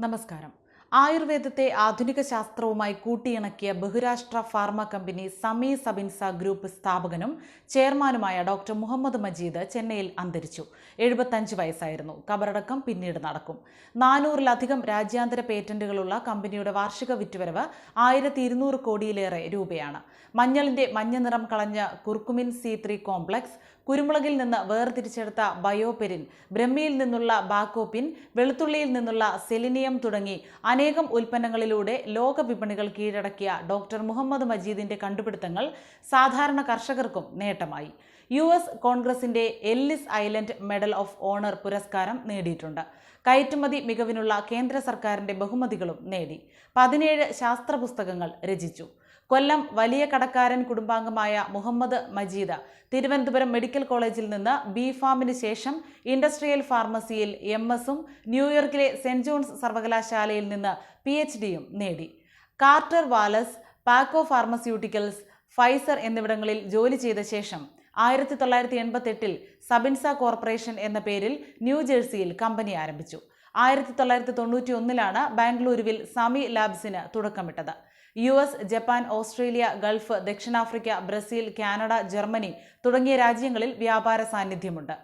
നമസ്കാരം. ആയുർവേദത്തെ ആധുനിക ശാസ്ത്രവുമായി കൂട്ടിയിണക്കിയ ബഹുരാഷ്ട്ര pharma company Sami Sabinsa group സ്ഥാപകനും ചെയർമാനുമായ ഡോക്ടർ മുഹമ്മദ് മജീദ് ചെന്നൈയിൽ അന്തരിച്ചു. എഴുപത്തഞ്ച് വയസ്സായിരുന്നു. കബറടക്കം പിന്നീട് നടക്കും. നാനൂറിലധികം രാജ്യാന്തര പേറ്റന്റുകളുള്ള കമ്പനിയുടെ വാർഷിക വിറ്റുവരവ് ആയിരത്തി ഇരുന്നൂറ് കോടിയിലേറെ രൂപയാണ്. മഞ്ഞളിന്റെ മഞ്ഞ നിറം കളഞ്ഞ കുർക്കുമിൻ സി ത്രീ കോംപ്ലക്സ് കുരുമുളകിൽ നിന്ന് വേർതിരിച്ചെടുത്ത ബയോപെരിൻ ബ്രഹ്മിയിൽ നിന്നുള്ള ബാക്കോപിൻ വെളുത്തുള്ളിയിൽ നിന്നുള്ള സെലിനിയം തുടങ്ങി അനേകം ഉൽപ്പന്നങ്ങളിലൂടെ ലോക വിപണികൾ കീഴടക്കിയ ഡോക്ടർ മുഹമ്മദ് മജീദിന്റെ കണ്ടുപിടുത്തങ്ങൾ സാധാരണ കർഷകർക്കും നേട്ടമായി. യു എസ് കോൺഗ്രസിന്റെ Ellis Island medal of honour പുരസ്കാരം നേടിയിട്ടുണ്ട്. കയറ്റുമതി മികവിനുള്ള കേന്ദ്ര സർക്കാരിന്റെ ബഹുമതികളും നേടി. പതിനേഴ് ശാസ്ത്ര പുസ്തകങ്ങൾ രചിച്ചു. കൊല്ലം വലിയ കടക്കാരൻ കുടുംബാംഗമായ മുഹമ്മദ് മജീദ് തിരുവനന്തപുരം മെഡിക്കൽ കോളേജിൽ നിന്ന് ബി ഫാമിന് ശേഷം ഇൻഡസ്ട്രിയൽ ഫാർമസിയിൽ എം എസും ന്യൂയോർക്കിലെ സെന്റ് ജോൺസ് സർവകലാശാലയിൽ നിന്ന് പി എച്ച് ഡിയും നേടി. Carter Wallace Paco pharmaceuticals Pfizer എന്നിവിടങ്ങളിൽ ജോലി ചെയ്ത ശേഷം ആയിരത്തി തൊള്ളായിരത്തി എൺപത്തി എട്ടിൽ സബിൻസ കോർപ്പറേഷൻ എന്ന പേരിൽ ന്യൂജേഴ്സിയിൽ കമ്പനി ആരംഭിച്ചു. ആയിരത്തി തൊള്ളായിരത്തി തൊണ്ണൂറ്റി ഒന്നിലാണ് ബാംഗ്ലൂരുവിൽ സമി ലാബ്സിന് തുടക്കമിട്ടത്. U S Japan Australia Gulf ദക്ഷിണാഫ്രിക്ക ബ്രസീൽ കാനഡ ജർമ്മനി തുടങ്ങിയ രാജ്യങ്ങളിൽ വ്യാപാര സാന്നിധ്യമുണ്ട്.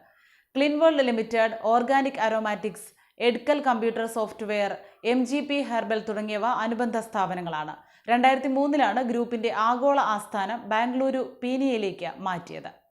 Clinworld limited organic aromatics Edcal computer software M G P herbal തുടങ്ങിയവ അനുബന്ധ സ്ഥാപനങ്ങളാണ്. രണ്ടായിരത്തി മൂന്നിലാണ് ഗ്രൂപ്പിന്റെ ആഗോള ആസ്ഥാനം ബാംഗ്ലൂരു പീനിയയിലേക്ക് മാറ്റിയത്.